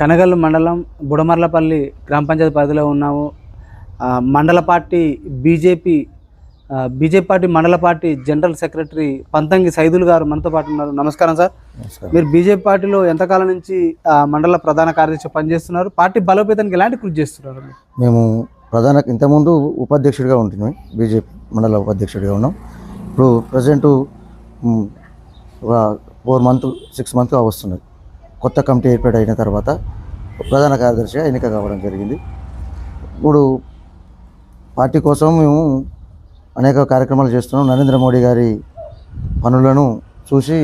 కనగల్లు మండలం బుడమర్లపల్లి గ్రామ పంచాయతీ పరిధిలో ఉన్నాము. మండల పార్టీ బీజేపీ బీజేపీ పార్టీ మండల party general secretary Panthangi Saidulu గారు మనతో పాటు ఉన్నారు. నమస్కారం సార్. మీరు బీజేపీ పార్టీలో ఎంతకాలం నుంచి మండల ప్రధాన కార్యదర్శి పనిచేస్తున్నారు? పార్టీ బలోపేతానికి ఎలాంటి కృషి చేస్తున్నారు? మేము ప్రధాన ఇంతకుముందు ఉపాధ్యక్షుడిగా ఉంటున్నాం బీజేపీ మండల ఉపాధ్యక్షుడిగా ఉన్నాం. ఇప్పుడు ప్రజెంట్ ఒక ఫోర్ మంత్ సిక్స్ మంత్ వస్తున్నది. కొత్త కమిటీ ఏర్పాటు అయిన తర్వాత ప్రధాన కార్యదర్శిగా ఎన్నిక కావడం జరిగింది. ఇప్పుడు పార్టీ కోసం మేము అనేక కార్యక్రమాలు చేస్తున్నాం. నరేంద్ర మోడీ గారి పనులను చూసి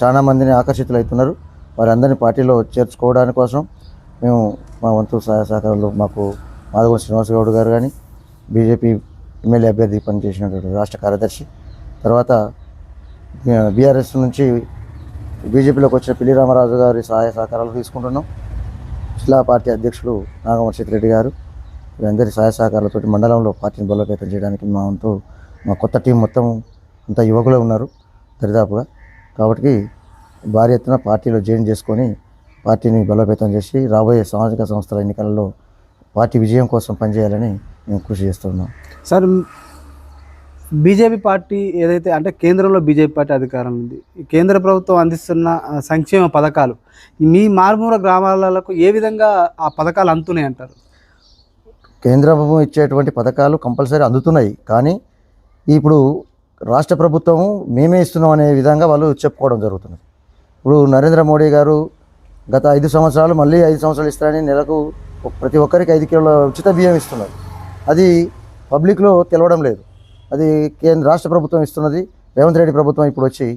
చాలా మందిని ఆకర్షితులవుతున్నారు. వారందరినీ పార్టీలో చేర్చుకోవడానికి కోసం మేము మా వంతు సహాయ సహకారాలు మాకు మాధవ శ్రీనివాసగౌడ్ గారు కానీ బీజేపీ ఎమ్మెల్యే అభ్యర్థి పనిచేసినటువంటి రాష్ట్ర కార్యదర్శి తర్వాత బీఆర్ఎస్ నుంచి బీజేపీలోకి వచ్చిన పిల్లి రామరాజు గారి సహాయ సహకారాలు తీసుకుంటున్నాం. జిల్లా పార్టీ అధ్యక్షుడు నాగమర్షిత్ రెడ్డి గారు వీరందరి సహాయ సహకారాలతో మండలంలో పార్టీని బలోపేతం చేయడానికి మా వంతు మా కొత్త టీం మొత్తం అంతా యువకులే ఉన్నారు దరిదాపుగా. కాబట్టి భారీ ఎత్తున పార్టీలో జాయిన్ చేసుకొని పార్టీని బలోపేతం చేసి రాబోయే సామాజిక సంస్థల ఎన్నికలలో పార్టీ విజయం కోసం పనిచేయాలని మేము కృషి చేస్తున్నాం. సార్ బీజేపీ పార్టీ ఏదైతే అంటే కేంద్రంలో బీజేపీ పార్టీ అధికారం ఉంది కేంద్ర ప్రభుత్వం అందిస్తున్న సంక్షేమ పథకాలు మీ మారుమూల గ్రామాలకు ఏ విధంగా ఆ పథకాలు అందుతున్నాయి అంటారు? కేంద్ర ప్రభుత్వం ఇచ్చేటువంటి పథకాలు కంపల్సరీ అందుతున్నాయి కానీ ఇప్పుడు రాష్ట్ర ప్రభుత్వం మేమే ఇస్తున్నాం అనే విధంగా వాళ్ళు చెప్పుకోవడం జరుగుతుంది. ఇప్పుడు నరేంద్ర మోడీ గారు గత ఐదు సంవత్సరాలు మళ్ళీ ఐదు సంవత్సరాలు ఇస్తారని నెలకు ప్రతి ఒక్కరికి ఐదు కిలోల ఉచిత బియ్యం ఇస్తున్నారు. అది పబ్లిక్లో తెలవడం లేదు. అది కేంద్ర రాష్ట్ర ప్రభుత్వం ఇస్తున్నది. రేవంత్ రెడ్డి ప్రభుత్వం ఇప్పుడు వచ్చి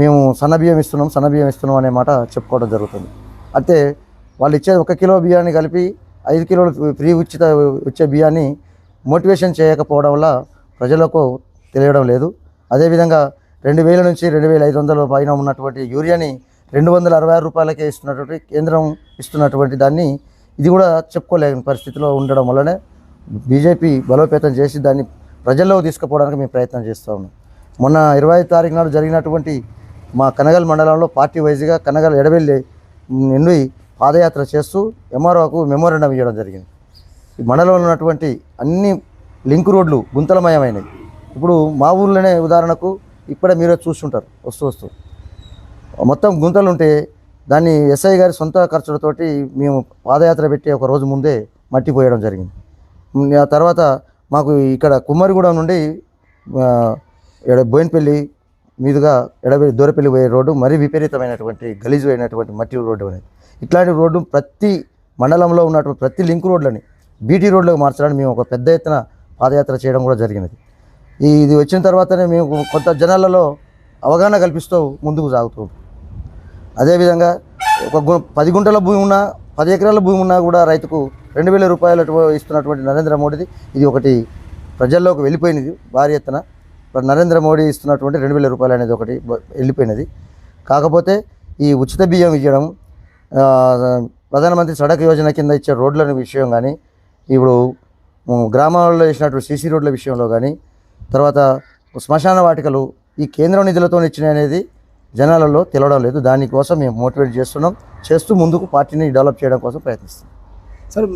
మేము సన్న బియ్యం ఇస్తున్నాం సన్న బియ్యం ఇస్తున్నాం అనే మాట చెప్పుకోవడం జరుగుతుంది. అయితే వాళ్ళు ఇచ్చే ఒక కిలో బియ్యాన్ని కలిపి ఐదు కిలోలు ఫ్రీ ఉచిత వచ్చే బియ్యాన్ని మోటివేషన్ చేయకపోవడం వల్ల ప్రజలకు తెలియడం లేదు. అదేవిధంగా రెండు వేల నుంచి రెండు వేల ఐదు వందల పైన ఉన్నటువంటి యూరియాని రెండు వందల అరవై ఆరు రూపాయలకే ఇస్తున్నటువంటి కేంద్రం ఇస్తున్నటువంటి దాన్ని ఇది కూడా చెప్పుకోలేని పరిస్థితిలో ఉండడం వల్లనే బీజేపీ బలోపేతం చేసి దాన్ని ప్రజల్లో తీసుకుపోవడానికి మేము ప్రయత్నం చేస్తూ ఉన్నాం. మొన్న ఇరవై తారీఖు నాడు జరిగినటువంటి మా కనగల్ మండలంలో పార్టీ వైజ్గా కనగల్ ఎడవెల్లి నుండి పాదయాత్ర చేస్తూ ఎంఆర్ఓకు మెమోరండం ఇవ్వడం జరిగింది. ఈ మండలంలో ఉన్నటువంటి అన్ని లింక్ రోడ్లు గుంతలమయమైనవి. ఇప్పుడు మా ఊర్లోనే ఉదాహరణకు ఇప్పుడే మీరే చూస్తుంటారు వస్తూ వస్తూ. మొత్తం గుంతలు ఉంటే దాన్ని ఎస్ఐ గారి సొంత ఖర్చులతోటి మేము పాదయాత్ర పెట్టి ఒక రోజు ముందే మట్టి పోయడం జరిగింది. ఆ తర్వాత మాకు ఇక్కడ కుమ్మరిగూడ నుండి ఎడ బోయినపల్లి మీదుగా ఎడబెల్లి దూరపల్లి పోయే రోడ్డు మరీ విపరీతమైనటువంటి గలీజు అయినటువంటి మట్టి రోడ్డు అనేది. ఇట్లాంటి రోడ్డు ప్రతి మండలంలో ఉన్నటువంటి ప్రతి లింక్ రోడ్లని బీటీ రోడ్లకు మార్చడానికి మేము ఒక పెద్ద ఎత్తున పాదయాత్ర చేయడం కూడా జరిగినది. ఈ ఇది వచ్చిన తర్వాతనే మేము కొంత జనాలలో అవగాహన కల్పిస్తూ ముందుకు సాగుతూ అదేవిధంగా ఒక గు పది గుంటల భూమి ఉన్నా పది ఎకరాల భూమి ఉన్నా కూడా రైతుకు రెండు వేల రూపాయలు ఇస్తున్నటువంటి నరేంద్ర మోడీది. ఇది ఒకటి ప్రజల్లోకి వెళ్ళిపోయినది భారీ ఎత్తున. నరేంద్ర మోడీ ఇస్తున్నటువంటి రెండు వేల రూపాయలు అనేది ఒకటి వెళ్ళిపోయినది. కాకపోతే ఈ ఉచిత బియ్యం ఇవ్వడం ప్రధానమంత్రి సడక్ యోజన కింద ఇచ్చే రోడ్ల విషయం కానీ ఇప్పుడు గ్రామాల్లో వేసినటువంటి సీసీ రోడ్ల విషయంలో కానీ తర్వాత శ్మశాన వాటికలు ఈ కేంద్ర నిధులతో ఇచ్చిన అనేది జనాలలో తెలవడం లేదు. దానికోసం మేము మోటివేట్ చేస్తున్నాం. చేస్తూ ముందుకు పార్టీని డెవలప్ చేయడం కోసం ప్రయత్నిస్తున్నాం. సార్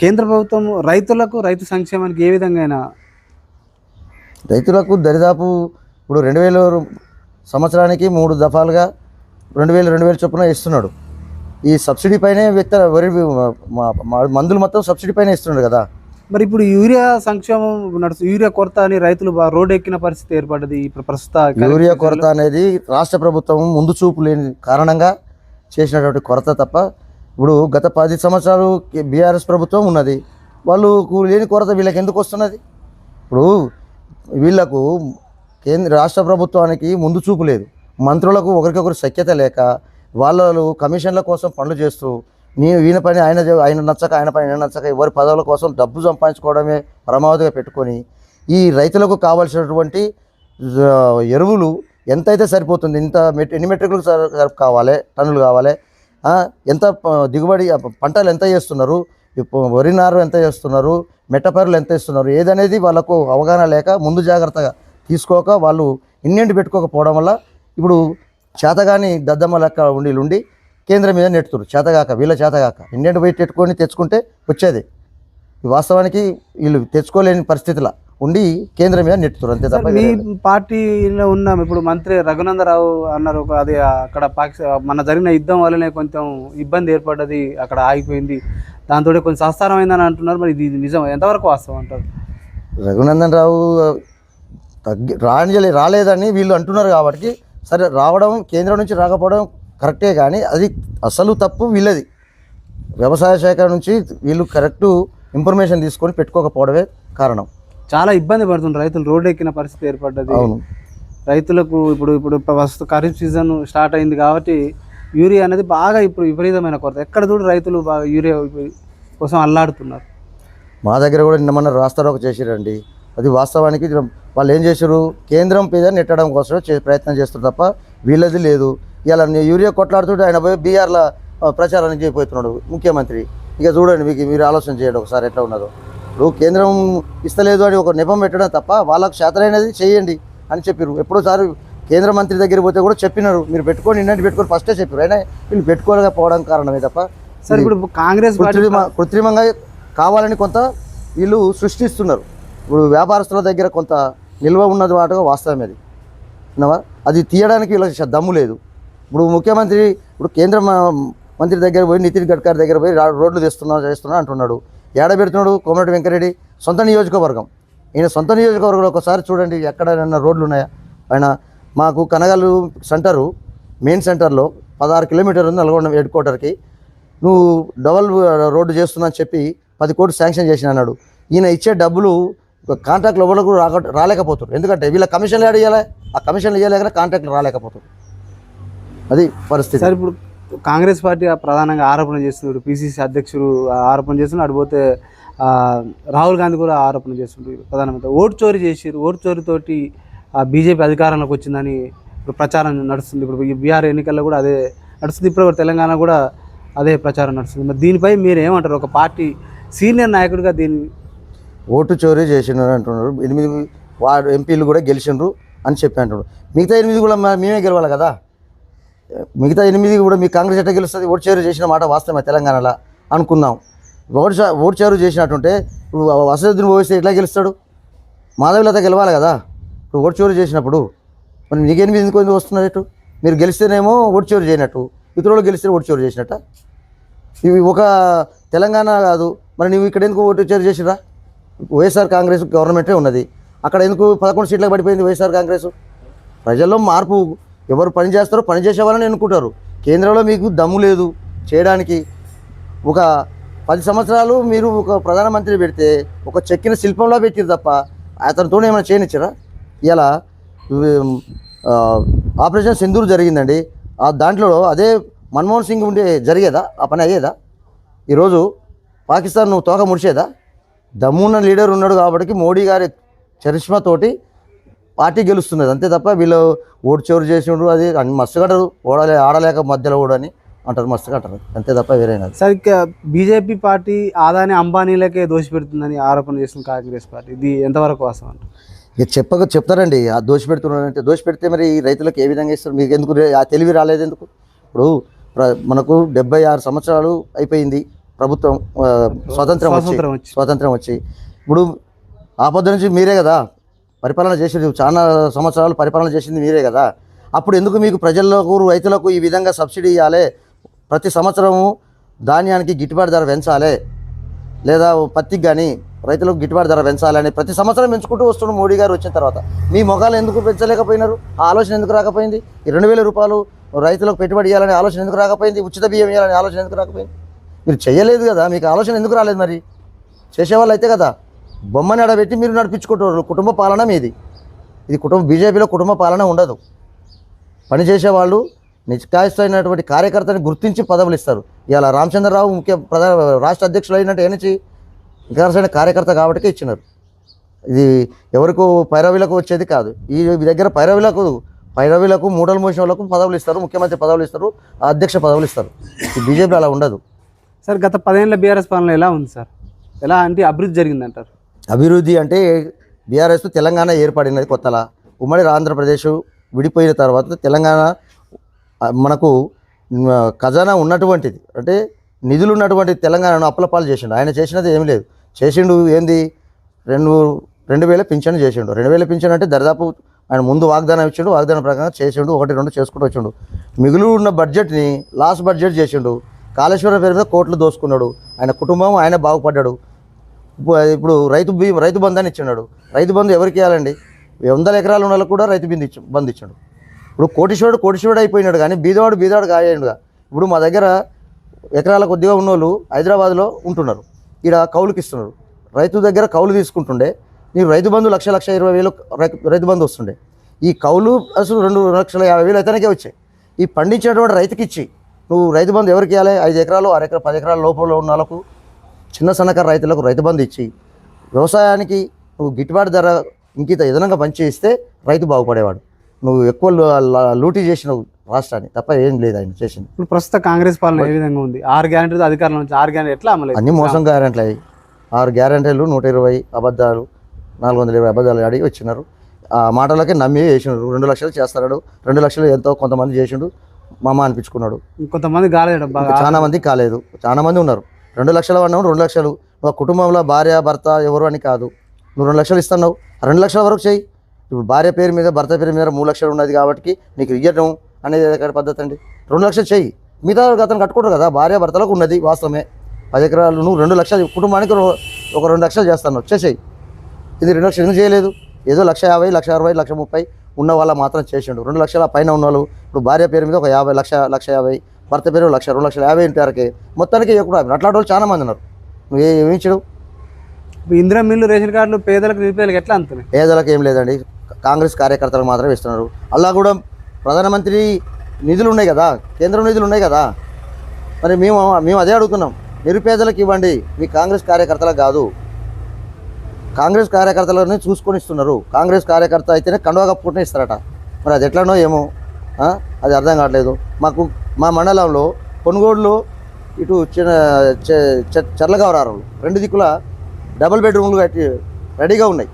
కేంద్ర ప్రభుత్వం రైతులకు రైతు సంక్షేమానికి ఏ విధంగా అయినా రైతులకు దరిదాపు ఇప్పుడు రెండు వేల సంవత్సరానికి మూడు దఫాలుగా రెండు వేలు రెండు వేలు చొప్పున ఇస్తున్నాడు. ఈ సబ్సిడీ పైనే వ్యక్త వరి మందులు మొత్తం సబ్సిడీ పైన ఇస్తున్నాడు కదా. మరి ఇప్పుడు యూరియా సంక్షేమం నడుస్తు యూరియా కొరత అని రైతులు రోడ్డు ఎక్కిన పరిస్థితి ఏర్పడ్డది ప్రస్తుత యూరియా కొరత అనేది రాష్ట్ర ప్రభుత్వం ముందు చూపు లేని కారణంగా చేసినటువంటి కొరత తప్ప ఇప్పుడు గత పది సంవత్సరాలు బీఆర్ఎస్ ప్రభుత్వం ఉన్నది. వాళ్ళు లేని కొరత వీళ్ళకి ఎందుకు వస్తున్నది? ఇప్పుడు వీళ్ళకు కేంద్ర రాష్ట్ర ప్రభుత్వానికి ముందు చూపు లేదు. మంత్రులకు ఒకరికొకరు సఖ్యత లేక వాళ్ళు కమిషన్ల కోసం పనులు చేస్తూ నేను ఈయన పని ఆయన ఆయన నచ్చక ఆయన పని ఆయన నచ్చక ఎవరి పదవుల కోసం డబ్బు సంపాదించుకోవడమే పరమావధిగా పెట్టుకొని ఈ రైతులకు కావాల్సినటువంటి ఎరువులు ఎంతైతే సరిపోతుంది ఇంత మెట్ ఎన్ని మెట్రికులు సరి కావాలి టన్నులు కావాలి ఎంత దిగుబడి పంటలు ఎంత చేస్తున్నారు? వరి నారు ఎంత చేస్తున్నారు? మెట్టపరులు ఎంత ఇస్తున్నారు? ఏదనేది వాళ్ళకు అవగాహన లేక ముందు జాగ్రత్తగా తీసుకోక వాళ్ళు ఇన్నింటి పెట్టుకోకపోవడం వల్ల ఇప్పుడు చేతగాని దద్దమ్మ లెక్క ఉండి ఉండి కేంద్రం మీద నెట్టుతురు. చేతగాక వీళ్ళ చేతగాక. ఇండియన్ పోయి పెట్టుకొని తెచ్చుకుంటే వచ్చేది. ఈ వాస్తవానికి వీళ్ళు తెచ్చుకోలేని పరిస్థితిలో. ఉండి కేంద్రం మీద నెట్టుతురు అంతే తప్ప మీ. పార్టీలో ఉన్నాం. ఇప్పుడు మంత్రి రఘునందరావు అన్నారు ఒక అది అక్కడ పాకిస్తాన్ మన జరిగిన యుద్ధం వల్లనే కొంచెం ఇబ్బంది ఏర్పడ్డది అక్కడ ఆగిపోయింది. దాంతో కొంచెం సస్తారమైందని అంటున్నారు మరి ఇది నిజం ఎంతవరకు వాస్తవం అంటారు? రఘునందన్ రావు తగ్గి రాని రాలేదని వీళ్ళు అంటున్నారు కాబట్టి సరే రావడం కేంద్రం నుంచి రాకపోవడం కరెక్టే కానీ అది అసలు తప్పు వీళ్ళది. వ్యవసాయ శాఖ నుంచి వీళ్ళు కరెక్ట్ ఇన్ఫర్మేషన్ తీసుకొని పెట్టుకోకపోవడమే కారణం. చాలా ఇబ్బంది పడుతున్నారు. రైతులు రోడ్డు ఎక్కిన పరిస్థితి ఏర్పడ్డది. అవును. రైతులకు ఇప్పుడు ఇప్పుడు ప్రస్తుత ఖరీఫ్ సీజన్ స్టార్ట్ అయింది కాబట్టి యూరియా అనేది బాగా ఇప్పుడు విపరీతమైన కొరత. ఎక్కడ చూడు రైతులు బాగా యూరియా కోసం అల్లాడుతున్నారు. మా దగ్గర కూడా నిన్న మొన్న రాస్తారోక చేసిరండి. అది వాస్తవానికి వాళ్ళు ఏం చేశారు కేంద్రం మీద నెట్టడం కోసం చే- ప్రయత్నం చేస్తారు తప్ప వీళ్ళది లేదు. ఇలా యూరియా కొట్లాడుతుంటే ఆయన పోయి బీఆర్లో ప్రచారానికి చేయబోతున్నాడు ముఖ్యమంత్రి. ఇక చూడండి మీకు మీరు ఆలోచన చేయండి ఒకసారి ఎట్లా ఉన్నదో. ఇప్పుడు కేంద్రం ఇస్తలేదు అని ఒక నెపం పెట్టడం తప్ప వాళ్ళకు శాతమైనది చేయండి అని చెప్పారు ఎప్పుడోసారి కేంద్ర మంత్రి దగ్గర పోతే కూడా చెప్పినారు. మీరు పెట్టుకొని ఇన్నట్టు పెట్టుకొని ఫస్టే చెప్పారు అయినా వీళ్ళు పెట్టుకోలేకపోవడం కారణమే తప్ప సార్ ఇప్పుడు కాంగ్రెస్ పార్టీ కృత్రిమ కృత్రిమంగా కావాలని కొంత వీళ్ళు సృష్టిస్తున్నారు. ఇప్పుడు వ్యాపారస్తుల దగ్గర కొంత నిల్వ ఉన్నది వాటగా వాస్తవం అది. అది తీయడానికి వీళ్ళకి దమ్ము లేదు. ఇప్పుడు ముఖ్యమంత్రి ఇప్పుడు కేంద్ర మంత్రి దగ్గర పోయి నితిన్ గడ్కరీ దగ్గర పోయి రోడ్లు తెస్తున్నా చేస్తున్నా అంటున్నాడు. ఏడబెడుతున్నాడు కోమరెడ్డి వెంకరెడ్డి సొంత నియోజకవర్గం. ఈయన సొంత నియోజకవర్గంలో ఒకసారి చూడండి ఎక్కడైనా రోడ్లు ఉన్నాయా ఆయన మాకు కనగలు సెంటరు మెయిన్ సెంటర్లో పదహారు కిలోమీటర్ ఉంది నల్గొండ హెడ్ క్వార్టర్కి. నువ్వు డబల్ రోడ్డు చేస్తున్నా చెప్పి పది కోట్లు శాంక్షన్ చేసిన అన్నాడు. ఈయన ఇచ్చే డబ్బులు కాంట్రాక్ట్ ఎవరు రాక రాలేకపోతారు ఎందుకంటే వీళ్ళ కమిషన్లు యాడ్ ఆ కమిషన్లు ఇవ్వలేక కాంట్రాక్ట్లు రాలేకపోతారు అది పరిస్థితి. సార్ ఇప్పుడు కాంగ్రెస్ పార్టీ ప్రధానంగా ఆరోపణ చేస్తున్నాడు. పిసిసి అధ్యక్షుడు ఆరోపణ చేస్తున్నాడు. అటు రాహుల్ గాంధీ కూడా ఆరోపణ చేస్తుండ్రు ప్రధానమంత్రి ఓటు చోరీ చేసారు ఓటు చోరీతోటి బీజేపీ అధికారంలోకి వచ్చిందని ఇప్పుడు ప్రచారం నడుస్తుంది. ఇప్పుడు ఈ బీహార్ ఎన్నికల్లో కూడా అదే నడుస్తుంది. ఇప్పుడు తెలంగాణ కూడా అదే ప్రచారం నడుస్తుంది. మరి దీనిపై మీరు ఏమంటారు ఒక పార్టీ సీనియర్ నాయకుడిగా దీన్ని ఓటు చోరీ చేసినారు అంటున్నారు. ఎనిమిది వారు ఎంపీలు కూడా గెలిచిండ్రు అని చెప్పి అంటున్నారు. మిగతా ఎనిమిది కూడా మేమే గెలవాలి కదా? మిగతా ఎనిమిది కూడా మీ కాంగ్రెస్ ఎట్లా గెలుస్తుంది? ఓటు చేరు చేసిన మాట వాస్తవమే తెలంగాణలో అనుకుందాం. ఓటు చా- ఓటు చేరు చేసినట్టుంటే ఇప్పుడు వసతుని పోయిస్తే ఎట్లా గెలుస్తాడు? మాధవిలత గెలవాలి కదా? ఇప్పుడు ఓటు చోరీ చేసినప్పుడు మరి మీకు ఎనిమిది ఎందుకు ఎందుకు వస్తున్నారు మీరు గెలిస్తేనేమో ఓటు చోరీ చేయనట్టు. ఇతరులు గెలిస్తే ఓటు చోరీ చేసినట్ట? ఇవి ఒక తెలంగాణ కాదు. మరి నువ్వు ఇక్కడ ఎందుకు ఓటు చేరు చేసిరా వైఎస్ఆర్ కాంగ్రెస్ గవర్నమెంటే ఉన్నది. అక్కడ ఎందుకు పదకొండు సీట్లకు పడిపోయింది వైఎస్ఆర్ కాంగ్రెస్? ప్రజల్లో మార్పు ఎవరు పని చేస్తారో పని చేసేవాళ్ళని అనుకుంటారు ఎన్నుకుంటారు. కేంద్రంలో మీకు దమ్ము లేదు. చేయడానికి ఒక పది సంవత్సరాలు మీరు ఒక ప్రధానమంత్రి పెడితే ఒక చెక్కిన శిల్పంలో పెట్టారు తప్ప అతనితో ఏమైనా చేయనిచ్చారా? ఇలా ఆపరేషన్ సింధూర్ జరిగిందండి. ఆ దాంట్లో అదే మన్మోహన్ సింగ్ ఉండే జరిగేదా? ఆ పని అయ్యేదా? ఈరోజు పాకిస్తాన్ నువ్వు తోక ముడిచేదా దమ్మున్న లీడర్ ఉన్నాడు కాబట్టి మోడీ గారి చరిష్మాతోటి పార్టీ గెలుస్తున్నది. అంతే తప్ప వీళ్ళు ఓటు చోరు చేసిండ్రు అది అన్ని మస్తు కట్టరు. ఓడలే ఆడలేక మధ్యలో ఓడని అంటారు మస్తు కట్టరు. అంతే తప్ప వేరేనది సార్ ఇక బీజేపీ పార్టీ ఆదాని అంబానీలకే దోషపెడుతుందని ఆరోపణ చేస్తుంది కాంగ్రెస్ పార్టీ. ఇది ఎంతవరకు వాస్తవం అంటారు? ఇక చెప్పక చెప్తారండి ఆ దోషి పెడుతున్నారంటే దోషి పెడితే మరి ఈ రైతులకు ఏ విధంగా ఇస్తారు? మీకు ఎందుకు ఆ తెలివి రాలేదు ఎందుకు? ఇప్పుడు మనకు డెబ్బై ఆరు సంవత్సరాలు అయిపోయింది ప్రభుత్వం స్వతంత్రం వచ్చి స్వాతంత్రం వచ్చి. ఇప్పుడు ఆ పొద్దు నుంచి మీరే కదా పరిపాలన చేసేది చాలా సంవత్సరాలు పరిపాలన చేసింది మీరే కదా. అప్పుడు ఎందుకు మీకు ప్రజలకు రైతులకు ఈ విధంగా సబ్సిడీ ఇవ్వాలి ప్రతి సంవత్సరము ధాన్యానికి గిట్టుబాటు ధర పెంచాలి? లేదా పత్తికి కానీ రైతులకు గిట్టుబాటు ధర పెంచాలని ప్రతి సంవత్సరం పెంచుకుంటూ వస్తున్నాడు మోడీ గారు వచ్చిన తర్వాత. మీ మొగాలు ఎందుకు పెంచలేకపోయినారు? ఆ ఆలోచన ఎందుకు రాకపోయింది? ఈ రెండు వేల రూపాయలు రైతులకు పెట్టుబడి ఇవ్వాలనే ఆలోచన ఎందుకు రాకపోయింది? ఉచిత బియ్యం ఇవ్వాలనే ఆలోచన ఎందుకు రాకపోయింది? మీరు చేయలేదు కదా మీకు ఆలోచన ఎందుకు రాలేదు మరి? చేసేవాళ్ళు అయితే కదా. బొమ్మని అడబెట్టి మీరు నడిపించుకుంటారు కుటుంబ పాలన మీది. ఇది కుటుంబ బీజేపీలో కుటుంబ పాలన ఉండదు. పని చేసేవాళ్ళు నిష్కాయస్థమైనటువంటి కార్యకర్తని గుర్తించి పదవులు ఇస్తారు. ఇలా రామచంద్రరావు ముఖ్య ప్రధాన రాష్ట్ర అధ్యక్షులు అయినట్టు ఏనిచి నికార్సైన కార్యకర్త కాబట్టి ఇచ్చినారు. ఇది ఎవరికో పైరవీలకు వచ్చేది కాదు. ఈ దగ్గర పైరవీలకు పైరవీలకు మూడల మోసిన వాళ్ళకు పదవులు ఇస్తారు. ముఖ్యమంత్రి పదవులు ఇస్తారు. అధ్యక్ష పదవులు ఇస్తారు. ఈ బీజేపీ అలా ఉండదు. సార్ గత పదేళ్ళ బీఆర్ఎస్ పాలన ఎలా ఉంది సార్? ఎలా అంటే అభివృద్ధి జరిగిందంటారు? అభివృద్ధి అంటే బీఆర్ఎస్ తెలంగాణ ఏర్పడినది కొత్తలా. ఉమ్మడి ఆంధ్రప్రదేశ్ విడిపోయిన తర్వాత తెలంగాణ మనకు ఖజానా ఉన్నటువంటిది. అంటే నిధులు ఉన్నటువంటి తెలంగాణను అప్పలపాలు చేసిండు. ఆయన చేసినది ఏం లేదు. చేసిండు ఏంది? రెండు రెండు వేల పింఛన్ చేసిండు. రెండు వేల పింఛన్ అంటే దరిదాపు ఆయన ముందు వాగ్దానం ఇచ్చిండు. వాగ్దానం ప్రకారం చేసిండు ఒకటి రెండు చేసుకుంటూ వచ్చిండు. మిగులు ఉన్న బడ్జెట్ని లాస్ట్ బడ్జెట్ చేసిండు. కాళేశ్వరం పేరు మీద కోట్లు దోసుకున్నాడు. ఆయన కుటుంబం ఆయన బాగుపడ్డాడు. ఇప్పుడు రైతు బీ రైతు బంధాన్ని ఇచ్చినాడు రైతు బంధు ఎవరికి ఇవ్వాలండి వందల ఎకరాలు ఉన్న కూడా రైతు బిందు ఇచ్చి బంధు ఇచ్చాడు. ఇప్పుడు కోటిశ్వరుడు కోటిశ్వరుడు అయిపోయినాడు కానీ బీదవాడు బీదవాడు కాయాడుగా ఇప్పుడు మా దగ్గర ఎకరాల కొద్దిగా ఉన్నోళ్ళు హైదరాబాద్లో ఉంటున్నారు. ఇక్కడ కౌలుకి ఇస్తున్నారు. రైతు దగ్గర కౌలు తీసుకుంటుండే. నీకు రైతు బంధు లక్ష లక్ష ఇరవై వేలు రై- రైతు బంధు వస్తుండే. ఈ కౌలు అసలు రెండు లక్షల యాభై వేలు అయితేనే వచ్చాయి. ఈ పండించినటువంటి రైతుకి ఇచ్చి నువ్వు రైతు బంధు ఎవరికి ఇవ్వాలి ఐదు ఎకరాలు ఆరు ఎకరాలు పది ఎకరాల లోపల ఉన్న వాళ్ళకు చిన్న సన్నకారు రైతులకు రైతు బంధు ఇచ్చి వ్యవసాయానికి నువ్వు గిట్టుబాటు ధర ఇంకిత ఎదనంగా పంచి ఇస్తే రైతు బాగుపడేవాడు. నువ్వు ఎక్కువ లూటీ చేసినావు రాష్ట్రాన్ని తప్ప ఏం లేదు ఆయన చేసింది. ఇప్పుడు ప్రస్తుత కాంగ్రెస్ పాలన ఏ విధంగా ఉంది? ఆరు గ్యారెంటీ అధికారంలో నుంచి ఆరు గ్యారెంటీ ఎట్లా అమలు అన్ని మోసం గ్యారెంట్లు అయ్యి ఆరు గ్యారెంటీలు నూట ఇరవై అబద్ధాలు నాలుగు వందల ఇరవై అబద్ధాలు అడిగి వచ్చినారు. ఆ మాటలకే నమ్మి వేసినాడు రెండు లక్షలు చేస్తాడు రెండు లక్షలు ఎంతో కొంతమంది చేసిండు. మామ అనిపించుకున్నాడు. కొంతమంది కాలేదు చాలా మంది కాలేదు. చాలా మంది ఉన్నారు. రెండు లక్షల అన్నావు రెండు లక్షలు. నువ్వు కుటుంబంలో భార్య భర్త ఎవరు అని కాదు. నువ్వు రెండు లక్షలు ఇస్తున్నావు. రెండు లక్షల వరకు చెయ్యి. ఇప్పుడు భార్య పేరు మీద భర్త పేరు మీద మూడు లక్షలు ఉన్నది కాబట్టి నీకు ఇయ్యటం అనేది ఎక్కడ పద్ధతి అండి? రెండు లక్షలు చెయ్యి. మిగతా అతను కట్టుకుంటారు కదా భార్య భర్తలకు ఉన్నది వాస్తవమే. పది ఎకరాలు నువ్వు రెండు లక్షలు కుటుంబానికి రో- ఒక రెండు లక్షలు చేస్తాను వచ్చేసేయి ఇది రెండు లక్షలు ఎందుకు చేయలేదు? ఏదో లక్ష యాభై లక్ష అరవై లక్ష ముప్పై ఉన్న వాళ్ళ మాత్రం చేసిండు. రెండు లక్షల పైన ఉన్న వాళ్ళు ఇప్పుడు భార్య పేరు మీద ఒక యాభై లక్ష లక్ష యాభై భర్త పేరు లక్ష రెండు లక్షల యాభై ఇంటి మొత్తానికి ఎక్కువ అట్లాంటి వాళ్ళు చాలా మంది ఉన్నారు. నువ్వు ఏ- ఏమి ఇచ్చాడు ఇప్పుడు ఇందిరా మిల్లు రేషన్ కార్డులు పేదలకు నిరుపేదలకు ఎట్లా అంతున్నాయి పేదలకు ఏం లేదండి. కాంగ్రెస్ కార్యకర్తలకు మాత్రమే ఇస్తున్నారు. అలా కూడా ప్రధానమంత్రి నిధులు ఉన్నాయి కదా కేంద్రం నిధులు ఉన్నాయి కదా. మరి మేము మేము అదే అడుగుతున్నాం. నిరుపేదలకు ఇవ్వండి. మీ కాంగ్రెస్ కార్యకర్తలకు కాదు. కాంగ్రెస్ కార్యకర్తలని చూసుకొని ఇస్తున్నారు. కాంగ్రెస్ కార్యకర్త అయితేనే కండువా కప్పుకుంటే ఇస్తారట. మరి అది ఎట్లనో ఏమో? అది అర్థం కావట్లేదు. మాకు మా మండలంలో కొనుగోడులో ఇటు చిన్న చె- రెండు దిక్కుల డబుల్ బెడ్రూమ్లు కట్టి రెడీగా ఉన్నాయి.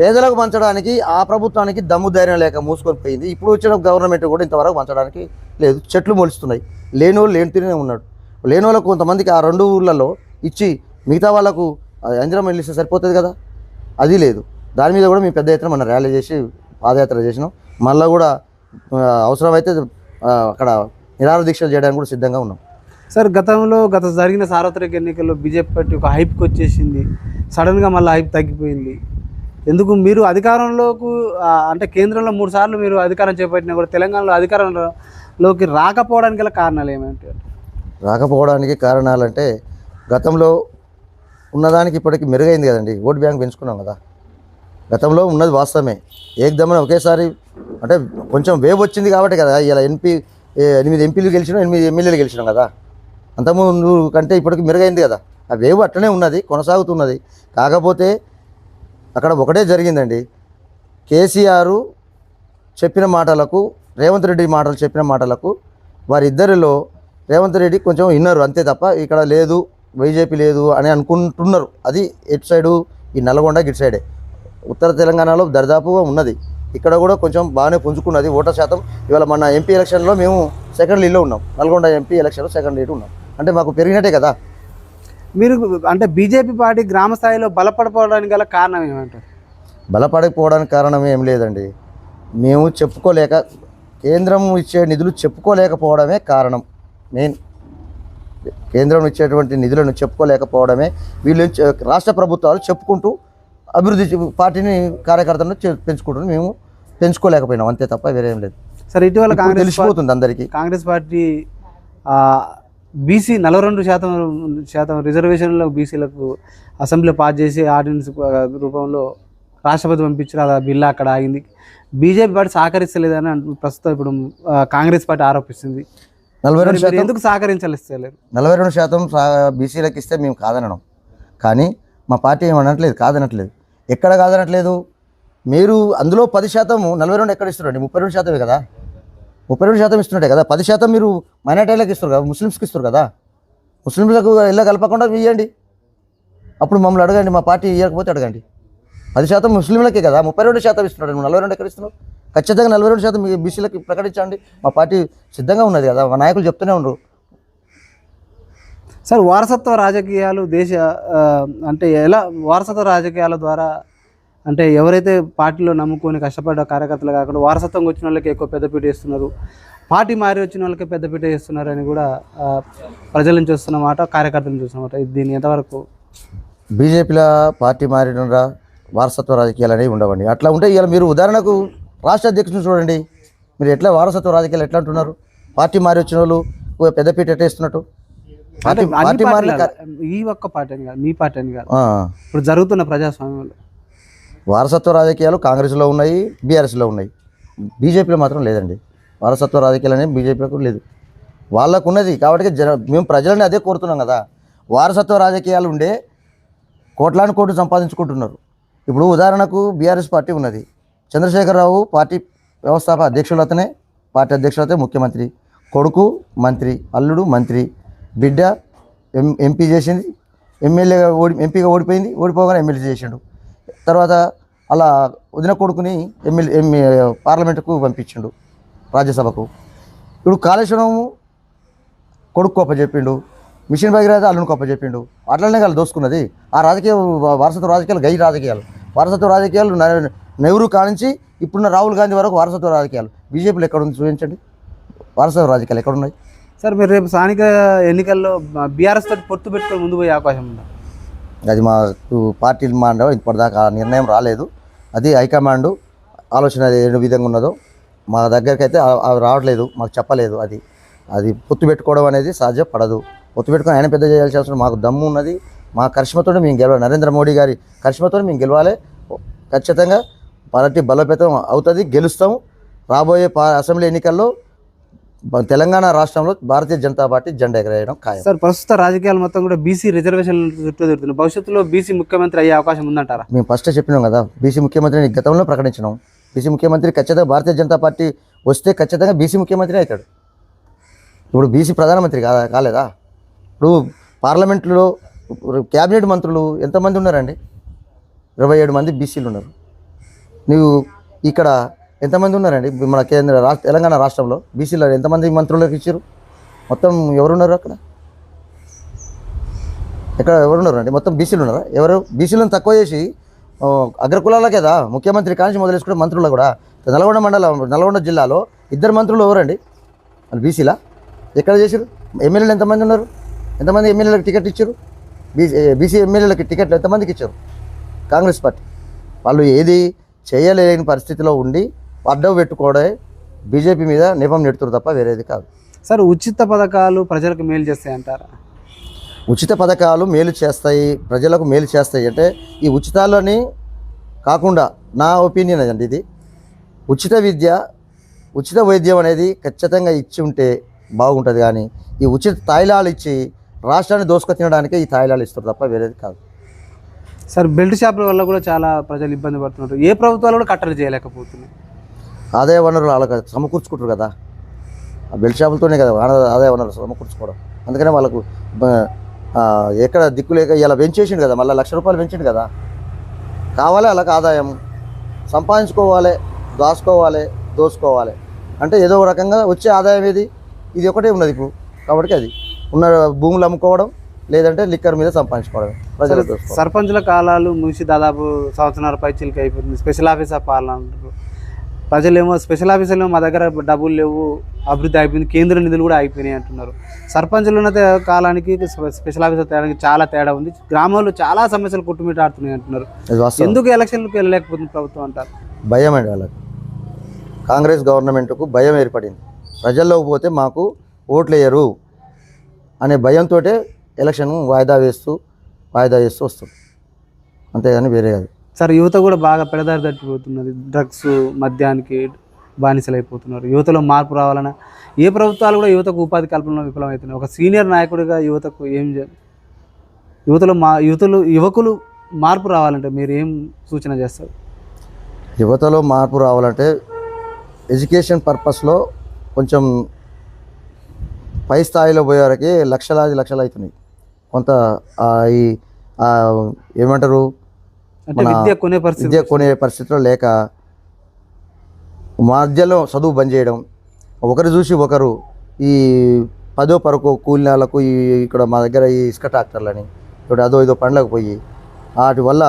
పేదలకు పంచడానికి ఆ ప్రభుత్వానికి దమ్ము ధైర్యం లేక మూసుకొని పోయింది. ఇప్పుడు వచ్చిన గవర్నమెంట్ కూడా ఇంతవరకు పంచడానికి లేదు. చెట్లు మొలుస్తున్నాయి. లేని వాళ్ళు లేనితేనే ఉన్నాడు. లేని కొంతమందికి ఆ రెండు ఊళ్ళలో ఇచ్చి మిగతా వాళ్ళకు అంజనం వెళ్ళిస్తే సరిపోతుంది కదా? అది లేదు. దాని మీద కూడా మేము పెద్ద ఎత్తున మన ర్యాలీ చేసి పాదయాత్ర చేసినాం. మళ్ళీ కూడా అవసరమైతే అక్కడ నిరాహార దీక్షలు చేయడానికి కూడా సిద్ధంగా ఉన్నాం. సార్ గతంలో గత జరిగిన సార్వత్రిక ఎన్నికల్లో బీజేపీ పార్టీ ఒక హైప్కి వచ్చేసింది. సడన్గా మళ్ళీ హైప్ తగ్గిపోయింది. ఎందుకు మీరు అధికారంలోకి అంటే కేంద్రంలో మూడు సార్లు మీరు అధికారం చేపట్టినా కూడా తెలంగాణలో అధికారంలోకి రాకపోవడానికి గల కారణాలు ఏమంటారు రాకపోవడానికి కారణాలంటే గతంలో ఉన్నదానికి ఇప్పటికి మెరుగైంది కదండి. ఓటు బ్యాంక్ పెంచుకున్నాం కదా. గతంలో ఉన్నది వాస్తవమే. ఏకదమ్మన ఒకేసారి అంటే కొంచెం వేవ్ వచ్చింది కాబట్టి కదా. ఇలా ఎన్పి ఎనిమిది ఎంపీలు గెలిచినాం ఎనిమిది ఎమ్మెల్యేలు గెలిచినాం కదా. అంతకుముందు కంటే ఇప్పటికి మెరుగైంది కదా. ఆ వేవ్ అట్లనే ఉన్నది కొనసాగుతున్నది. కాకపోతే అక్కడ ఒకటే జరిగిందండి. కేసీఆర్ చెప్పిన మాటలకు రేవంత్ రెడ్డి మాటలు చెప్పిన మాటలకు వారిద్దరిలో రేవంత్ రెడ్డి కొంచెం విన్నారు అంతే తప్ప ఇక్కడ లేదు బీజేపీ లేదు అని అనుకుంటున్నారు. అది ఎటు సైడు? ఈ నల్గొండ గిట్ సైడే. ఉత్తర తెలంగాణలో దరిదాపుగా ఉన్నది. ఇక్కడ కూడా కొంచెం బాగానే పుంజుకున్నది ఓటర్ శాతం. ఇవాళ మన ఎంపీ ఎలక్షన్లో మేము సెకండ్ లీడ్లో ఉన్నాం. నల్గొండ ఎంపీ ఎలక్షన్లో సెకండ్ లీడ్ ఉన్నాం. అంటే మాకు పెరిగినట్టే కదా. మీరు అంటే బీజేపీ పార్టీ గ్రామ స్థాయిలో బలపడిపోవడానికి గల కారణం ఏమంటారు? బలపడకపోవడానికి కారణం ఏం లేదండి. మేము చెప్పుకోలేక కేంద్రం ఇచ్చే నిధులు చెప్పుకోలేకపోవడమే కారణం. మెయిన్ కేంద్రం ఇచ్చేటువంటి నిధులను చెప్పుకోలేకపోవడమే. వీళ్ళు రాష్ట్ర ప్రభుత్వాలు చెప్పుకుంటూ అభివృద్ధి పార్టీని కార్యకర్తలను పెంచుకుంటున్నాం. మేము పెంచుకోలేకపోయినాం. అంతే తప్ప వేరే లేదు. సార్ ఇటీవల కాంగ్రెస్ తెలిసిపోతుంది అందరికీ. కాంగ్రెస్ పార్టీ బీసీ నలభై రెండు శాతం శాతం రిజర్వేషన్లో బీసీలకు అసెంబ్లీలో పాస్ చేసి ఆర్డినెన్స్ రూపంలో రాష్ట్రపతి పంపించారు. అలా బిల్లు అక్కడ ఆగింది. బీజేపీ పార్టీ సహకరిస్తలేదని ప్రస్తుతం ఇప్పుడు కాంగ్రెస్ పార్టీ ఆరోపిస్తుంది. నలభై రెండు శాతం ఎందుకు సహకరించలేస్తలేరు నలభై రెండు శాతం బీసీలకు ఇస్తే మేము కాదనడం. కానీ మా పార్టీ ఏమనట్లేదు కాదనట్లేదు. ఎక్కడ కాదనట్లేదు. మీరు అందులో పది శాతం నలభై రెండు ఎక్కడ ఇస్తున్నారండి? ముప్పై రెండు శాతమే కదా? ముప్పై రెండు శాతం ఇస్తున్నట్టే కదా? పది శాతం మీరు మైనార్టీలకు ఇస్తారు కదా? ముస్లిమ్స్కి ఇస్తారు కదా? ముస్లింలకు ఇళ్ళ కలపకుండా ఇవ్వండి అప్పుడు మమ్మల్ని అడగండి మా పార్టీ ఇవ్వకపోతే అడగండి. పది శాతం ముస్లింలకే కదా? ముప్పై రెండు శాతం ఇస్తున్నాడు నువ్వు నలభై రెండు ఎక్కడ ఇస్తున్నావు? ఖచ్చితంగా నలభై రెండు శాతం మీ బీసీలకి ప్రకటించండి. మా పార్టీ సిద్ధంగా ఉన్నది కదా? మా నాయకులు చెప్తూనే ఉండరు. సార్ వారసత్వ రాజకీయాలు దేశ అంటే ఎలా వారసత్వ రాజకీయాల ద్వారా అంటే ఎవరైతే పార్టీలో నమ్ముకొని కష్టపడ్డ కార్యకర్తలు కాకుండా వారసత్వంగా వచ్చిన వాళ్ళకి ఎక్కువ పెద్దపీట ఇస్తున్నారు పార్టీ మారి వచ్చిన వాళ్ళకి పెద్దపీట ఇస్తున్నారు అని కూడా ప్రజలను ప్రజల నుంచి చూస్తున్నమాట కార్యకర్తల నుంచి ఇది దీన్ని ఎంతవరకు? బీజేపీలో పార్టీ మారినరా వారసత్వ రాజకీయాలు అనేవి ఉండవండి. అట్లా ఉంటే ఇవాళ మీరు ఉదాహరణకు రాష్ట్ర అధ్యక్షుని చూడండి. మీరు ఎట్లా వారసత్వ రాజకీయాలు ఎట్లా అంటున్నారు? పార్టీ మారి వచ్చిన వాళ్ళు పెద్దపీట ఎట్లా ఇస్తున్నట్టు పార్టీ ఈ ఒక్క పార్టీ అని కాదు మీ పార్టీ అని కాదు ఇప్పుడు జరుగుతున్న ప్రజాస్వామ్యంలో. వారసత్వ రాజకీయాలు కాంగ్రెస్లో ఉన్నాయి బీఆర్ఎస్లో ఉన్నాయి. బీజేపీలో మాత్రం లేదండి. వారసత్వ రాజకీయాలు అనేవి బీజేపీలకు లేదు. వాళ్ళకు ఉన్నది కాబట్టి జన మేము ప్రజలని అదే కోరుతున్నాం కదా. వారసత్వ రాజకీయాలు ఉండే కోట్లాను కోట్లు సంపాదించుకుంటున్నారు. ఇప్పుడు ఉదాహరణకు బీఆర్ఎస్ పార్టీ ఉన్నది. చంద్రశేఖరరావు పార్టీ వ్యవస్థాపక అధ్యక్షులు అతనే పార్టీ అధ్యక్షులు అతనే ముఖ్యమంత్రి. కొడుకు మంత్రి అల్లుడు మంత్రి. బిడ్డ ఎం ఎంపీ చేసింది ఎమ్మెల్యేగా ఓడి ఎంపీగా ఓడిపోయింది ఓడిపోగానే ఎమ్మెల్యే చేసిండు. తర్వాత అలా వదిన కొడుకుని ఎమ్మెల్యే ఎమ్మె పార్లమెంటుకు పంపించిండు రాజ్యసభకు. ఇప్పుడు కాళేశ్వరం కొడుకు గొప్ప చెప్పిండు మిషన్ భగీరథ అల్లుని గొప్ప చెప్పిండు. అట్లనే వాళ్ళు దోసుకున్నది. ఆ రాజకీయ వారసత్వ రాజకీయాలు గై రాజకీయాలు. వారసత్వ రాజకీయాలు నెహ్రూ కానించి ఇప్పుడున్న రాహుల్ గాంధీ వరకు వారసత్వ రాజకీయాలు. బీజేపీలు ఎక్కడ ఉంది చూపించండి? వారసత్వ రాజకీయాలు ఎక్కడున్నాయి సార్ మీరు రేపు స్థానిక ఎన్నికల్లో బీఆర్ఎస్ తోటి పొత్తు పెట్టుకొని ముందు పోయే అవకాశం ఉందా? అది మా పార్టీ మాండ ఇప్పటిదాకా ఆ నిర్ణయం రాలేదు. అది హైకమాండ్ ఆలోచన ఏ విధంగా ఉన్నదో మా దగ్గరికి అయితే అవి రావట్లేదు మాకు చెప్పలేదు అది. అది పొత్తు పెట్టుకోవడం అనేది సాధ్యపడదు పొత్తు పెట్టుకొని ఆయన పెద్ద చేయాల్సిన అవసరం మాకు దమ్ము ఉన్నది. మా కరిష్మతో మేము గెలవాలి. నరేంద్ర మోడీ గారి కరిష్మతో మేము గెలవాలి. ఖచ్చితంగా పార్టీ బలోపేతం అవుతుంది గెలుస్తాం. రాబోయే అసెంబ్లీ ఎన్నికల్లో తెలంగాణ రాష్ట్రంలో భారతీయ జనతా పార్టీ జెండా ఎగరేయడం ఖాయం. సార్ ప్రస్తుత రాజకీయాలు మొత్తం కూడా బీసీ రిజర్వేషన్ చుట్టూ తిరుగుతున్నాయి. భవిష్యత్తులో బీసీ ముఖ్యమంత్రి అయ్యే అవకాశం ఉందంటారా? మేము ఫస్ట్ చెప్పినాం కదా బీసీ ముఖ్యమంత్రిని గతంలో ప్రకటించినాం. బీసీ ముఖ్యమంత్రి ఖచ్చితంగా భారతీయ జనతా పార్టీ వస్తే ఖచ్చితంగా బీసీ ముఖ్యమంత్రి అవుతాడు. ఇప్పుడు బీసీ ప్రధానమంత్రి కా కాలేదా? ఇప్పుడు పార్లమెంట్లో క్యాబినెట్ మంత్రులు ఎంతమంది ఉన్నారండి? ఇరవై ఏడు మంది బీసీలు ఉన్నారు. నువ్వు ఇక్కడ ఎంతమంది ఉన్నారండి? మన కేంద్ర రాష్ట్ర తెలంగాణ రాష్ట్రంలో బీసీలో ఎంతమంది మంత్రులకు ఇచ్చారు మొత్తం ఎవరున్నారు అక్కడ? ఎక్కడ ఎవరున్నారు అండి మొత్తం బీసీలు ఉన్నారా? ఎవరు? బీసీలను తక్కువ చేసి అగ్రకులాల కదా? ముఖ్యమంత్రి కాంచి మొదలేసుకునే మంత్రులు కూడా. నల్గొండ మండలం నల్గొండ జిల్లాలో ఇద్దరు మంత్రులు ఎవరండి? వాళ్ళు బీసీలా? ఎక్కడ చేశారు ఎమ్మెల్యేలు ఎంతమంది ఉన్నారు? ఎంతమంది ఎమ్మెల్యేలకు టికెట్ ఇచ్చారు బీసీ బీసీ ఎమ్మెల్యేలకి టికెట్లు ఎంతమందికి ఇచ్చారు కాంగ్రెస్ పార్టీ. వాళ్ళు ఏది చేయలేని పరిస్థితిలో ఉండి అడ్డం పెట్టుకోవడే బీజేపీ మీద నిపం నెడుతురు తప్ప వేరేది కాదు. సార్ ఉచిత పథకాలు ప్రజలకు మేలు చేస్తాయి అంటారా? ఉచిత పథకాలు మేలు చేస్తాయి ప్రజలకు మేలు చేస్తాయి అంటే ఈ ఉచితాలని కాకుండా నా ఒపీనియన్ అండి ఇది. ఉచిత విద్య ఉచిత వైద్యం అనేది ఖచ్చితంగా ఇచ్చి ఉంటే బాగుంటుంది కానీ ఈ ఉచిత తాయిలాలు ఇచ్చి రాష్ట్రాన్ని దోసుకు తినడానికి ఈ తాయిలాలు ఇస్తారు తప్ప వేరేది కాదు. సార్ బెల్ట్ షాపుల వల్ల కూడా చాలా ప్రజలు ఇబ్బంది పడుతున్నారు. ఏ ప్రభుత్వాలు కూడా కట్టడి చేయలేకపోతున్నాయి. ఆదాయ వనరులు వాళ్ళకి సమకూర్చుకుంటారు కదా. ఆ బెల్ట్ షాపులతోనే కదా ఆదా- ఆదాయ వనరులు సమకూర్చుకోవడం. అందుకనే వాళ్ళకు ఎక్కడ దిక్కు లేక ఇలా పెంచేసిండు కదా మళ్ళీ లక్ష రూపాయలు పెంచిండు కదా. కావాలి వాళ్ళకి ఆదాయం. సంపాదించుకోవాలి దాచుకోవాలి దోసుకోవాలి అంటే ఏదో రకంగా వచ్చే ఆదాయం ఏది? ఇది ఒకటే ఉన్నది ఇప్పుడు. కాబట్టి అది. ఉన్న భూములు అమ్ముకోవడం లేదంటే లిక్కర్ మీద సంపాదించుకోవడం ప్రజలు దోసుకోవడం సర్పంచుల కాలాలు ముగిసి దాదాపు సంవత్సరాల పైచీలకి అయిపోతుంది స్పెషల్ ఆఫీసర్ పాలన అంటారు ప్రజలేమో స్పెషల్ ఆఫీసర్లు మా దగ్గర డబ్బులు లేవు అభివృద్ధి అయిపోయింది కేంద్ర నిధులు కూడా అయిపోయినాయి అంటున్నారు. సర్పంచులు ఉన్న కాలానికి స్పె- స్పెషల్ ఆఫీసర్ తేడానికి చాలా తేడా ఉంది. గ్రామాల్లో చాలా సమస్యలు కొట్టుమిట్టాడుతున్నాయి అంటున్నారు. ఎందుకు ఎలక్షన్లకు వెళ్ళలేకపోతుంది ప్రభుత్వం అంటారు? భయం అండి వాళ్ళకి. కాంగ్రెస్ గవర్నమెంట్కు భయం ఏర్పడింది. ప్రజల్లోకి పోతే మాకు ఓట్లు వేయరు అనే భయంతో ఎలక్షన్ వాయిదా వేస్తూ వాయిదా వేస్తూ వస్తుంది. అంతేగాని వేరే కాదు. సార్ యువత కూడా బాగా పెడదారి తట్టిపోతున్నది డ్రగ్స్ మద్యానికి బానిసలైపోతున్నారు. యువతలో మార్పు రావాలన్నా ఏ ప్రభుత్వాలు కూడా యువతకు ఉపాధి కల్పనలో విఫలమవుతున్నాయి ఒక సీనియర్ నాయకుడిగా యువతకు ఏం చేయాలి యువతలో మా యువతలు యువకులు మార్పు రావాలంటే మీరు ఏం సూచన చేస్తారు? యువతలో మార్పు రావాలంటే ఎడ్యుకేషన్ పర్పస్లో కొంచెం పై స్థాయిలో పోయేవారికి లక్షలాది లక్షలు అవుతున్నాయి. కొంత ఈ ఏమంటారు మన విద్య కొనే పరిస్థితి విద్య కొనే పరిస్థితిలో లేక మధ్యలో చదువు బంద్ చేయడం ఒకరు చూసి ఒకరు ఈ పదో పరకు కూలినాలకు ఈ ఇక్కడ మా దగ్గర ఈ ఇసుక ట్రాక్టర్లని ఇప్పుడు అదో ఇదో పండ్లకు పోయి వాటి వల్ల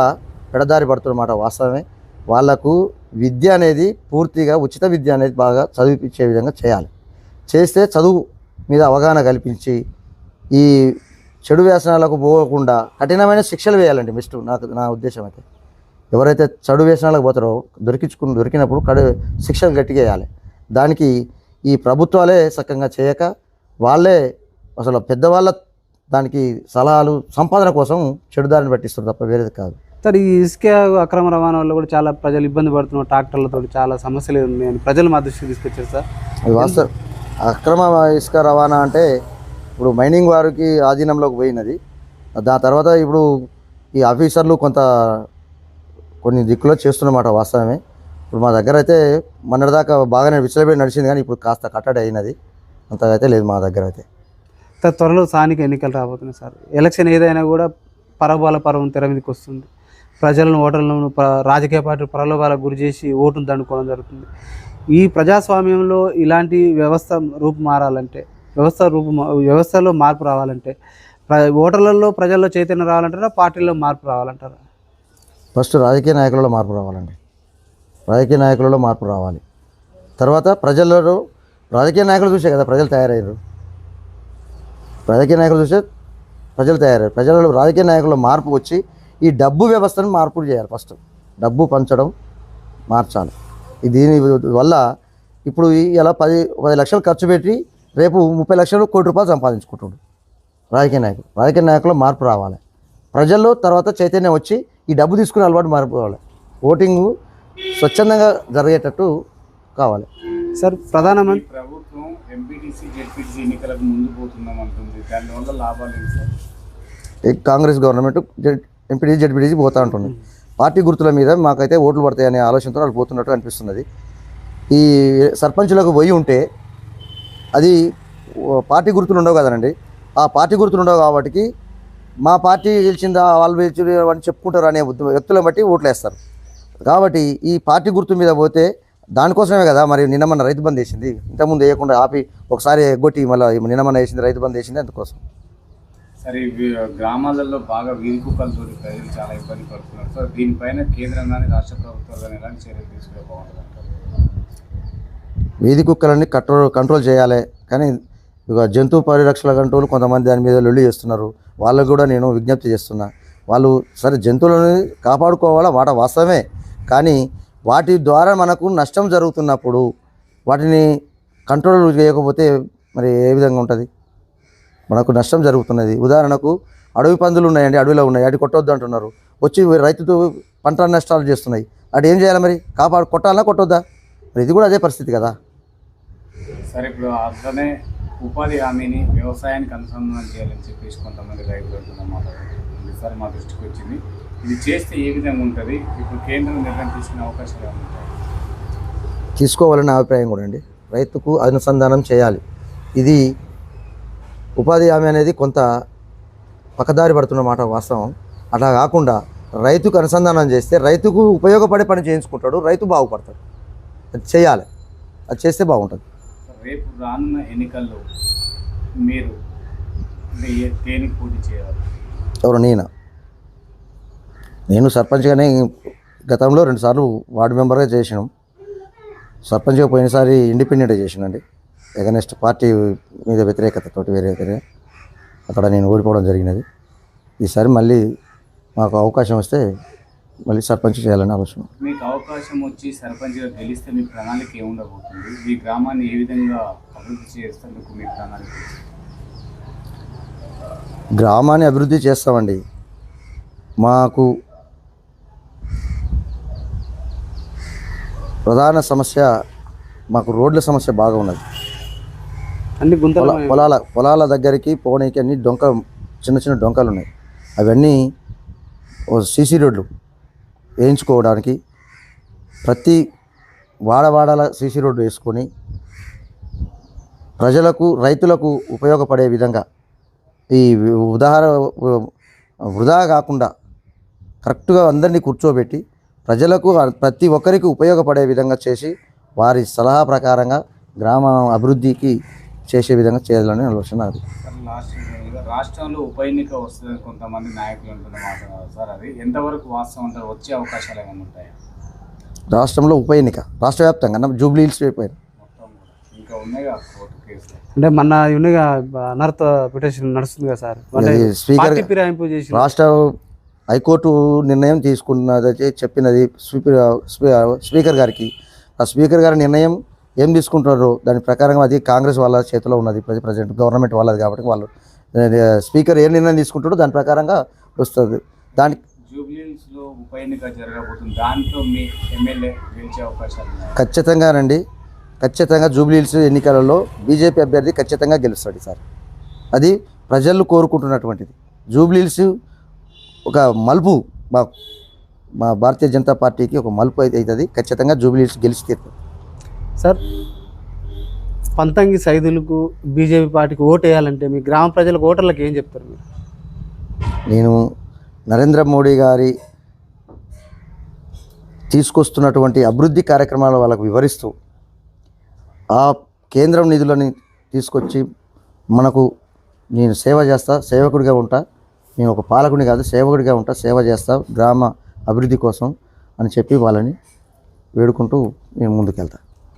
పెడదారి పడుతున్నమాట వాస్తవమే. వాళ్ళకు విద్య అనేది పూర్తిగా ఉచిత విద్య అనేది బాగా చదివించే విధంగా చేయాలి. చేస్తే చదువు మీద అవగాహన కల్పించి ఈ చెడు వ్యసనాలకు పోకుండా కఠినమైన శిక్షలు వేయాలండి మిస్ట్ నాకు నా ఉద్దేశం అయితే. ఎవరైతే చెడు వ్యసనాలకు పోతారో దొరికించుకుని దొరికినప్పుడు కడు శిక్షలు గట్టిగా వేయాలి. దానికి ఈ ప్రభుత్వాలే సక్కంగా చేయక వాళ్ళే అసలు పెద్దవాళ్ళ దానికి సలహాలు సంపాదన కోసం చెడుదారిని పట్టిస్తారు తప్ప వేరేది కాదు. సార్ ఈ ఇసుక అక్రమ రవాణా వల్ల కూడా చాలా ప్రజలు ఇబ్బంది పడుతున్నారు ట్రాక్టర్లతో చాలా సమస్యలు ఉన్నాయని ప్రజలు మా దృష్టికి తీసుకొచ్చారు సార్. అది వాస్తవం. అక్రమ ఇసుక రవాణా అంటే ఇప్పుడు మైనింగ్ వారికి ఆధీనంలోకి పోయినది. దాని తర్వాత ఇప్పుడు ఈ ఆఫీసర్లు కొంత కొన్ని దిక్కులో చేస్తున్నమాట వాస్తవమే. ఇప్పుడు మా దగ్గర అయితే మొన్నటిదాకా బాగానే విచ్చలబడి నడిచింది కానీ ఇప్పుడు కాస్త కట్టడి అయినది. అంతగా అయితే లేదు మా దగ్గర అయితే. త్వరలో స్థానిక ఎన్నికలు రాబోతున్నాయి సార్. ఎలక్షన్ ఏదైనా కూడా పరబాల పర్వం తెర మీదకి వస్తుంది. ప్రజలను ఓటర్లను రాజకీయ పార్టీ ప్రలోభాలకు గురి చేసి ఓటును దండుకోవడం జరుగుతుంది. ఈ ప్రజాస్వామ్యంలో ఇలాంటి వ్యవస్థ రూపు మారాలంటే వ్యవస్థ రూపు వ్యవస్థలో మార్పు రావాలంటే ప్ర- ఓటర్లలో ప్రజల్లో చైతన్యం రావాలంటారా పార్టీల్లో మార్పు రావాలంటారా? ఫస్ట్ రాజకీయ నాయకులలో మార్పు రావాలండి. రాజకీయ నాయకులలో మార్పు రావాలి. తర్వాత ప్రజలలో రాజకీయ నాయకులు చూసే కదా ప్రజలు తయారయ్యారు. రాజకీయ నాయకులు చూసే ప్రజలు తయారయ్యారు. ప్రజలలో రాజకీయ నాయకుల మార్పు వచ్చి ఈ డబ్బు వ్యవస్థను మార్పులు చేయాలి ఫస్ట్. డబ్బు పంచడం మార్చాలి. దీని వల్ల ఇప్పుడు ఈ- ఇలా పది పది లక్షలు ఖర్చు పెట్టి రేపు ముప్పై లక్షలు కోటి రూపాయలు సంపాదించుకుంటుండు. రాజకీయ నాయకులు. రాజకీయ నాయకులు మార్పు రావాలి. ప్రజల్లో తర్వాత చైతన్యం వచ్చి ఈ డబ్బు తీసుకునే అలవాటు మారిపోవాలి. ఓటింగ్ స్వచ్ఛందంగా జరిగేటట్టు కావాలి. సార్ ప్రధానమంత్రి ప్రభుత్వం ఎంపీటీసీ జెడ్పీటీసీ ఎన్నికలకు ముందు పోతున్నాం అంటుంది. దానివల్ల లాభాలు ఏంటి సార్? ఈ కాంగ్రెస్ గవర్నమెంట్ ఎంపీడీ జడ్పీడీసీ పోతా ఉంటుంది. పార్టీ గుర్తుల మీద మాకైతే ఓట్లు పడతాయనే ఆలోచనతో వాళ్ళు పోతున్నట్టు అనిపిస్తున్నది. ఈ సర్పంచులకు పోయి ఉంటే అది పార్టీ గుర్తులు ఉండవు కదనండి ఆ పార్టీ గుర్తులు ఉండవు కాబట్టి మా పార్టీ గెలిచిందా వాళ్ళు గెలిచిందా అని చెప్పుకుంటారు అనే వ్యక్తులను బట్టి ఓట్లు వేస్తారు. కాబట్టి ఈ పార్టీ గుర్తు మీద పోతే దానికోసమే కదా మరి నిన్న మన రైతు బంద్ వేసింది. ఇంతకుముందు వేయకుండా ఆపి ఒకసారి ఎగ్గొట్టి మళ్ళీ నిన్న మన వేసింది రైతు బంద్ వేసింది అందుకోసం. సరే గ్రామాలలో బాగా వీధికుక్కలతో ప్రజలు చాలా ఇబ్బంది పడుతున్నారు. సో దీనిపైన కేంద్రం కానీ రాష్ట్ర ప్రభుత్వాలు కానీ ఎలాంటి చర్యలు తీసుకుంటే బాగుంటుంది వీధి కుక్కలన్నీ కంట్రోల్ కంట్రోల్ చేయాలి. కానీ ఇక జంతు పరిరక్షణ కంట్రోల్ కొంతమంది దాని మీద లొల్లి చేస్తున్నారు. వాళ్ళకు కూడా నేను విజ్ఞప్తి చేస్తున్నా. వాళ్ళు సరే జంతువులను కాపాడుకోవాలా? వాట వాస్తవమే. కానీ వాటి ద్వారా మనకు నష్టం జరుగుతున్నప్పుడు వాటిని కంట్రోల్ చేయకపోతే మరి ఏ విధంగా ఉంటుంది? మనకు నష్టం జరుగుతున్నది. ఉదాహరణకు అడవి పందులు ఉన్నాయండి అడవిలో ఉన్నాయి. అటు కొట్టొద్దు అంటున్నారు. వచ్చి రైతుతో పంట నష్టాలు చేస్తున్నాయి. అటు ఏం చేయాలి మరి? కాపాడు కొట్టాలా? కొట్టొద్దా? మరి ఇది కూడా అదే పరిస్థితి కదా. సరే ఇప్పుడు అట్లనే ఉపాధి హామీని వ్యవసాయానికి అనుసంధానం చేయాలని చెప్పేసి కొంతమంది రైతులు అంటున్నమాట సార్ మా దృష్టికి వచ్చింది. ఇది చేస్తే ఏ విధంగా ఉంటుంది? ఇప్పుడు కేంద్రం నిర్ణయం తీసుకునే అవకాశాలు ఉంటాయి? తీసుకోవాలని అభిప్రాయం కూడా అండి. రైతుకు అనుసంధానం చేయాలి. ఇది ఉపాధి హామీ అనేది కొంత పక్కదారి పడుతున్న మాట వాస్తవం. అట్లా కాకుండా రైతుకు అనుసంధానం చేస్తే రైతుకు ఉపయోగపడే పని చేయించుకుంటాడు రైతు బాగుపడతాడు. అది చేయాలి. అది చేస్తే బాగుంటుంది. రేపు రానున్న ఎన్నికల్లో మీరు దేనికి పోటీ చేయాలి? ఎవరు నేను? నేను సర్పంచ్గానే గతంలో రెండుసార్లు వార్డు మెంబర్గా చేసినాం. సర్పంచ్గా పోయినసారి ఇండిపెండెంట్గా చేసినండి ఎగనెస్ట్ పార్టీ మీద వ్యతిరేకతతోటి వేరే వేరే అక్కడ నేను ఓడిపోవడం జరిగినది. ఈసారి మళ్ళీ మాకు అవకాశం వస్తే మళ్ళీ సర్పంచ్ చేయాలని ఆలోచన. మీకు అవకాశం వచ్చి సర్పంచ్గా గెలిస్తే మీ ప్రణాళిక ఏముండబోతుంది? ఈ గ్రామాన్ని ఏ విధంగా అభివృద్ధి చేసేందుకు మీ ప్రణాళిక గ్రామాన్ని అభివృద్ధి చేస్తామండి. మాకు ప్రధాన సమస్య మాకు రోడ్ల సమస్య బాగా ఉన్నది. అన్ని గుంతలు పొల పొలాల పొలాల దగ్గరికి పోనీకి అన్ని డొంక చిన్న చిన్న డొంకలు ఉన్నాయి. అవన్నీ సీసీ రోడ్లు. వేయించుకోవడానికి ప్రతి వాడవాడల సీసీ రోడ్డు వేసుకొని ప్రజలకు రైతులకు ఉపయోగపడే విధంగా ఈ ఉదాహరణ వృధా కాకుండా కరెక్ట్గా అందరినీ కూర్చోబెట్టి ప్రజలకు ప్రతి ఒక్కరికి ఉపయోగపడే విధంగా చేసి వారి సలహా ప్రకారంగా గ్రామ అభివృద్ధికి చేసే విధంగా చేయాలని ఆలోచన అది లాస్ట్ రాష్ట్రంలో ఉప ఎన్నిక వస్తుందని కొంతమంది నాయకులు అంటున్న మాట సార్ అది. ఎంతవరకు వాస్తవం అంటారు? వచ్చే అవకాశాలు ఏమైనా ఉంటాయా? రాష్ట్రంలో ఉప ఎన్నిక రాష్ట్ర వ్యాప్తంగా జూబ్లీ హిల్స్ ఇంకా కోర్టు కేసులు? అంటే మొన్న ఉన్నగా అనర్త పిటిషన్ నడుస్తుంది కదా సార్. స్పీకర్ ఫిరాయింపు చేసి రాష్ట్ర హైకోర్టు నిర్ణయం తీసుకున్నది చెప్పినది స్పీకర్ స్పీకర్ గారికి. ఆ స్పీకర్ గారి నిర్ణయం ఏం తీసుకుంటారో దాని ప్రకారం అది కాంగ్రెస్ వాళ్ళ చేతిలో ఉన్నది. ప్రజెంట్ గవర్నమెంట్ వాళ్ళది కాబట్టి వాళ్ళు స్పీకర్ ఏ నిర్ణయం తీసుకుంటాడో దాని ప్రకారంగా వస్తుంది. దానికి జూబ్లీహిల్స్లో ఉప ఎన్నిక జరగబోతుంది. దాంట్లో మీ ఎమ్మెల్యే గెలిచే అవకాశాలు ఉన్నాయి? ఖచ్చితంగానండి ఖచ్చితంగా జూబ్లీహిల్స్ ఎన్నికలలో బీజేపీ అభ్యర్థి ఖచ్చితంగా గెలుస్తాడు సార్. అది ప్రజలు కోరుకుంటున్నటువంటిది. జూబ్లీహిల్స్ ఒక మలుపు మా మా భారతీయ జనతా పార్టీకి ఒక మలుపు అయితే అవుతుంది. ఖచ్చితంగా జూబ్లీహిల్స్ గెలిచి తీరుతుంది సార్ పంతంగి సైదులకు బీజేపీ పార్టీకి ఓటు వేయాలంటే మీ గ్రామ ప్రజలకు ఓటర్లకు ఏం చెప్తారు మీరు? నేను నరేంద్ర మోడీ గారి తీసుకొస్తున్నటువంటి అభివృద్ధి కార్యక్రమాలు వాళ్ళకు వివరిస్తూ ఆ కేంద్రం నిధులని తీసుకొచ్చి మనకు నేను సేవ చేస్తా సేవకుడిగా ఉంటా. నేను ఒక పాలకుని కాదు సేవకుడిగా ఉంటా సేవ చేస్తా గ్రామ అభివృద్ధి కోసం అని చెప్పి వాళ్ళని వేడుకుంటూ నేను ముందుకెళ్తా.